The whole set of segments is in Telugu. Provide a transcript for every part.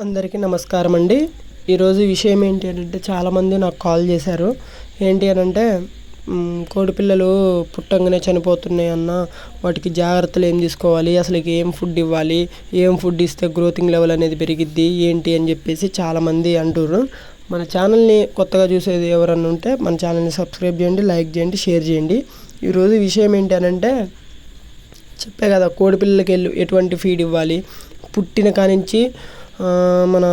అందరికీ నమస్కారం అండి. ఈరోజు విషయం ఏంటి అని అంటే చాలామంది నాకు కాల్ చేశారు. ఏంటి అని అంటే కోడిపిల్లలు పుట్టంగానే చనిపోతున్నాయి అన్న వాటికి జాగ్రత్తలు ఏం తీసుకోవాలి? అసలు ఏం ఫుడ్ ఇవ్వాలి? ఏం ఫుడ్ ఇస్తే గ్రోతింగ్ లెవెల్ అనేది పెరిగిద్ది? ఏంటి? అని చెప్పేసి చాలామంది అంటుర్రు. మన ఛానల్ని కొత్తగా చూసేది ఎవరన్నా ఉంటే మన ఛానల్ని సబ్స్క్రైబ్ చేయండి లైక్ చేయండి షేర్ చేయండి. ఈరోజు విషయం ఏంటి అని అంటే చెప్పే కదా కోడిపిల్లలకి వెళ్ళి ఎటువంటి ఫీడ్ ఇవ్వాలి? పుట్టిన కానించి మన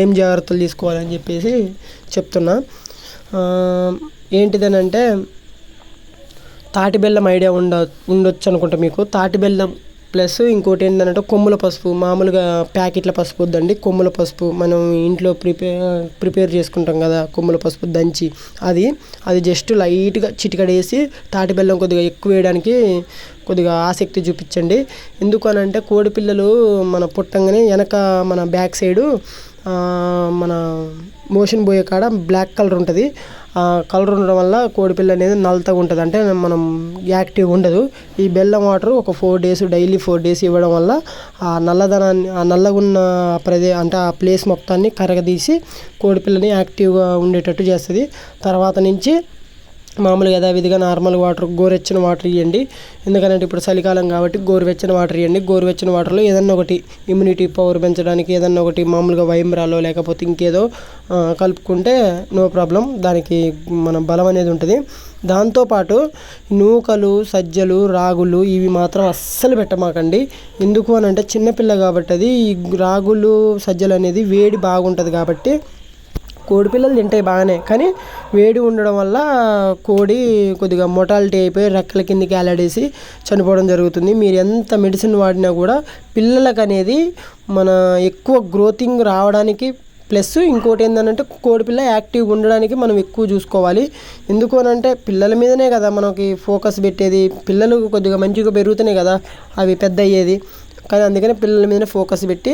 ఏం జాగ్రత్తలు తీసుకోవాలని చెప్పేసి చెప్తున్నా. ఏంటిదని అంటే తాటి బెల్లం ఐడియా ఉండ ఉండొచ్చు అనుకుంటా మీకు. తాటి బెల్లం ప్లస్ ఇంకోటి ఏంటంటే కొమ్ముల పసుపు మామూలుగా ప్యాకెట్ల పసుపు వద్దండి. కొమ్ముల పసుపు మనం ఇంట్లో ప్రిపేర్ ప్రిపేర్ చేసుకుంటాం కదా కొమ్ముల పసుపు దంచి. అది అది జస్ట్ లైట్గా చిటికడేసి తాటి బెల్లం కొద్దిగా ఎక్కువ వేయడానికి కొద్దిగా ఆసక్తి చూపించండి. ఎందుకు అని అంటే కోడిపిల్లలు మన పుట్టంగానే వెనక మన బ్యాక్ సైడు మన మోషన్ పోయే కాడ బ్లాక్ కలర్ ఉంటుంది. కలర్ ఉండడం వల్ల కోడిపిల్ల అనేది నల్లతగా ఉంటుంది. అంటే మనం యాక్టివ్ ఉండదు. ఈ బెల్లం వాటర్ ఒక four days daily four days ఇవ్వడం వల్ల ఆ నల్లదనాన్ని ఆ నల్లగా ఉన్న ప్రదే అంటే ఆ ప్లేస్ మొత్తాన్ని కరగదీసి కోడిపిల్లని యాక్టివ్గా ఉండేటట్టు చేస్తుంది. తర్వాత నుంచి మామూలుగా యథావిధిగా నార్మల్ వాటర్ గోరెచ్చని వాటర్ ఇవ్వండి ఎందుకంటే ఇప్పుడు చలికాలం కాబట్టి గోరువెచ్చని వాటర్ ఇవ్వండి గోరువెచ్చని వాటర్లో ఏదన్నా ఒకటి ఇమ్యూనిటీ పవర్ పెంచడానికి ఏదన్నా ఒకటి మామూలుగా వైమ్రాలో లేకపోతే ఇంకేదో కలుపుకుంటే నో ప్రాబ్లం దానికి మన బలం అనేది ఉంటుంది. దాంతోపాటు నూకలు సజ్జలు రాగులు ఇవి మాత్రం అస్సలు పెట్టమాకండి. ఎందుకు అని అంటే చిన్నపిల్ల కాబట్టి అది ఈ రాగులు సజ్జలు అనేది వేడి బాగుంటుంది కాబట్టి కోడి పిల్లలు తింటాయి బాగానే కానీ వేడి ఉండడం వల్ల కోడి కొద్దిగా మొటాలిటీ అయిపోయి రెక్కల కిందకి వేలాడేసి చనిపోవడం జరుగుతుంది. మీరు ఎంత మెడిసిన్ వాడినా కూడా పిల్లలకు అనేది మన ఎక్కువ గ్రోతింగ్ రావడానికి ప్లస్ ఇంకోటి ఏంటంటే కోడిపిల్ల యాక్టివ్గా ఉండడానికి మనం ఎక్కువ చూసుకోవాలి. ఎందుకు అని అంటే పిల్లల మీదనే కదా మనకి ఫోకస్ పెట్టేది. పిల్లలు కొద్దిగా మంచిగా పెరుగుతున్నాయి కదా అవి పెద్ద అయ్యేది కానీ అందుకని పిల్లల మీద ఫోకస్ పెట్టి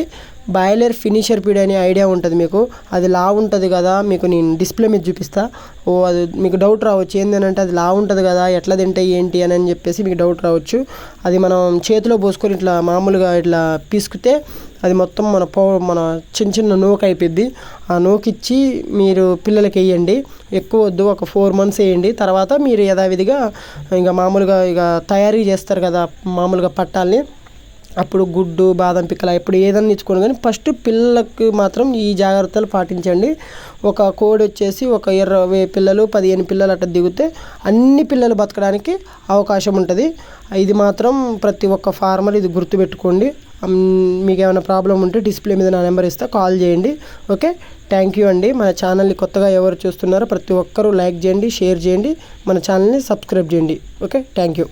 బాయిలర్ ఫినిషర్ పీడ్ అనే ఐడియా ఉంటుంది మీకు. అది లా ఉంటుంది కదా మీకు నేను డిస్ప్లే మీద చూపిస్తా. ఓ అది మీకు డౌట్ రావచ్చు. ఏంటంటే అది లా ఉంటుంది కదా ఎట్లా తింటాయి ఏంటి అని అని చెప్పేసి మీకు డౌట్ రావచ్చు. అది మనం చేతిలో పోసుకొని ఇట్లా మామూలుగా ఇట్లా పీసుకుతే అది మొత్తం మన పో మన చిన్న చిన్న నూక అయిపోద్ది ఆ నూకిచ్చి మీరు పిల్లలకి వేయండి. ఎక్కువ వద్దు ఒక ఫోర్ మంత్స్ వేయండి. తర్వాత మీరు యథావిధిగా ఇంకా మామూలుగా ఇక తయారీ చేస్తారు కదా మామూలుగా పట్టాలని. అప్పుడు గుడ్డు బాదం పిక్కల ఎప్పుడు ఏదన్నా ఇచ్చుకోండి కానీ ఫస్ట్ పిల్లలకు మాత్రం ఈ జాగ్రత్తలు పాటించండి. ఒక కోడి వచ్చేసి ఒక ఇరవై పిల్లలు పదిహేను పిల్లలు అట్లా దిగితే అన్ని పిల్లలు బతకడానికి అవకాశం ఉంటుంది. ఇది మాత్రం ప్రతి ఒక్క ఫార్మర్ ఇది గుర్తుపెట్టుకోండి. మీకు ఏమైనా ప్రాబ్లం ఉంటే డిస్ప్లే మీద నా నెంబర్ ఇస్తే కాల్ చేయండి. ఓకే? థ్యాంక్ యూ అండి. మన ఛానల్ని కొత్తగా ఎవరు చూస్తున్నారో ప్రతి ఒక్కరూ లైక్ చేయండి షేర్ చేయండి. మన ఛానల్ని సబ్స్క్రైబ్ చేయండి. ఓకే? Thank you.